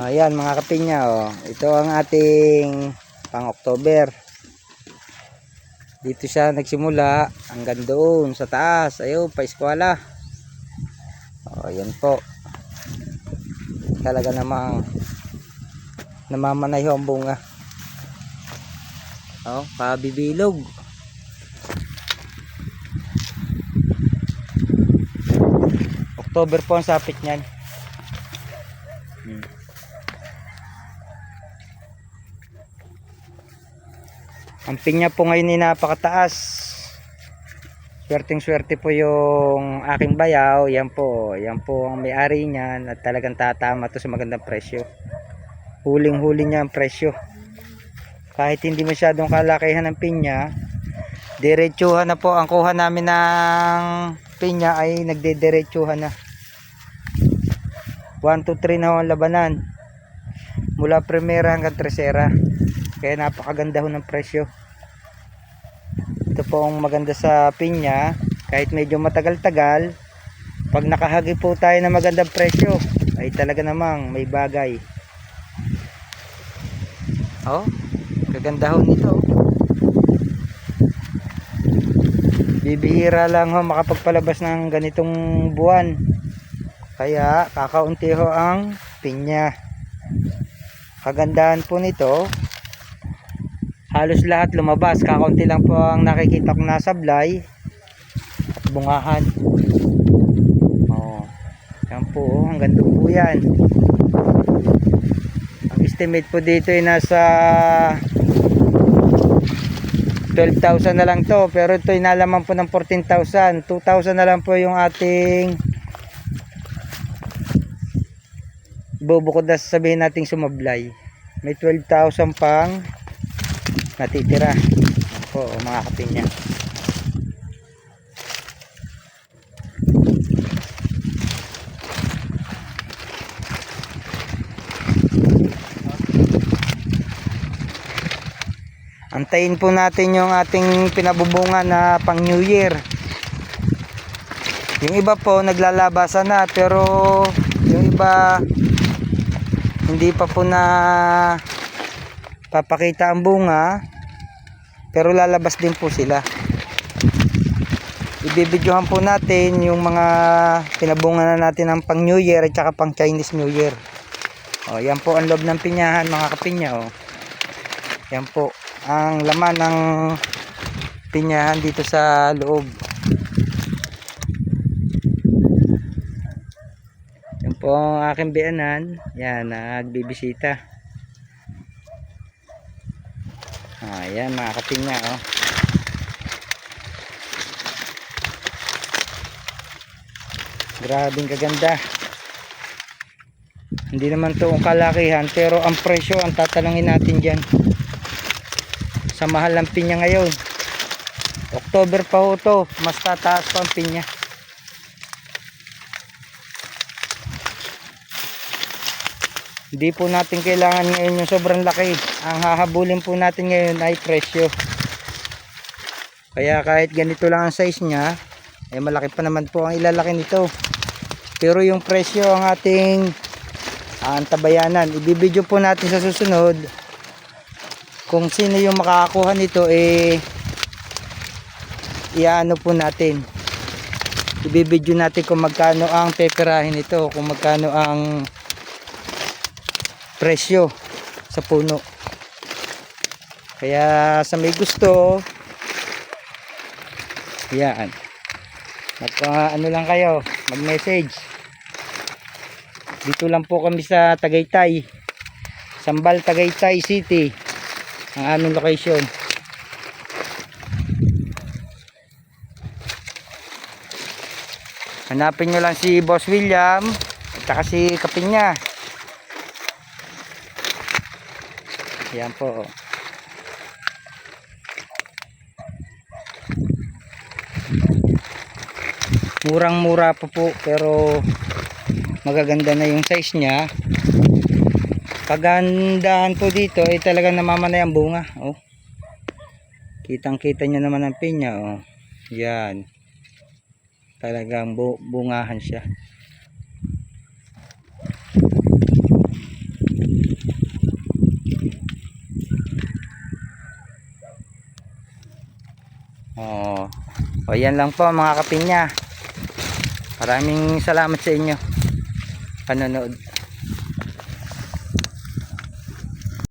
Ayan mga kapinya oh. Ito ang ating pang October. Dito siya nagsimula hanggang doon sa taas. Ayun, pa eskwela. Oh, yan po. Talaga namang namamanay ang bunga. Oh, pabibilog. October po ang sapit niyan. Hmm. Ang pinya po ngayon ay napakataas. Swerteng swerte po yung aking bayaw. Yan po. Yan po ang may-ari niyan at talagang tatama to sa magandang presyo. Huling-huli niya ang presyo. Kahit hindi masyadong kalakihan ng pinya, diretsuhan na po ang kuha namin ng pinya ay nagdediretsuhan na. 1 to 3 na ang labanan. Mula primera hanggang tercera. Kaya napakaganda ho ng presyo. Ito po ang maganda sa pinya. Kahit medyo matagal-tagal. Pag nakahagi po tayo ng magandang presyo. Ay talaga namang may bagay. Oh, kaganda ho nito. Bibihira lang ho makapagpalabas ng ganitong buwan. Kaya kakaunti ho ang pinya. Kagandahan po nito, halos lahat lumabas. Kakaunti lang po ang nakikita kong nasablay at bungahan. Oh, yan po, oh, hanggang doon po yan. Ang estimate po dito ay nasa 12,000 na lang to. Pero ito inalaman po ng 14,000. 2,000 na lang po yung ating bubukod na sabihin nating sumablay. May 12,000 pang natitira. Yan po mga kapinya. Antayin po natin yung ating pinabubunga na pang New Year. Yung iba po naglalabasan na pero yung iba hindi pa po na papakita ang bunga pero lalabas din po sila. Ibibidyohan po natin yung mga pinabunga na natin ng pang New Year at saka pang Chinese New Year. O, yan po ang loob ng pinyahan mga kapinya. O. Yan po ang laman ng pinyahan dito sa loob. Po ang aking biyanan. Yan, nagbibisita. Ah, yan mga kapinya, oh. Grabing kaganda. Hindi naman to ang kalakihan, pero ang presyo ang tatanungin natin diyan. Sa mahal ng pinya ngayon. October pa ho to, mas tataas pa ang pinya. Hindi po natin kailangan ngayon yung sobrang laki. Ang hahabulin po natin ngayon ay presyo. Kaya kahit ganito lang ang size niya, ay malaki pa naman po ang ilalaki nito. Pero yung presyo ang ating antabayanan. Ibibidyo po natin sa susunod kung sino yung makakakuha nito eh iano po natin. Ibibidyo natin kung magkano ang peperahin nito, kung magkano ang presyo sa puno. Kaya sa may gusto, yan. Magpa ano lang kayo, mag-message. Dito lang po kami sa Tagaytay. Sambal Tagaytay City. Ang aming location. Hanapin nyo lang si Boss William at saka si Kapinya. Yan po. Murang-mura pa po pero magaganda na yung size niya. Kagandahan po dito ay talagang namamanay ang bunga. Oh. Kitang-kita nyo naman ang pinya. Oh. Yan. Talagang bu bungahan siya. Oh. O yan lang po mga kapinya. Maraming salamat sa inyo. Panonood.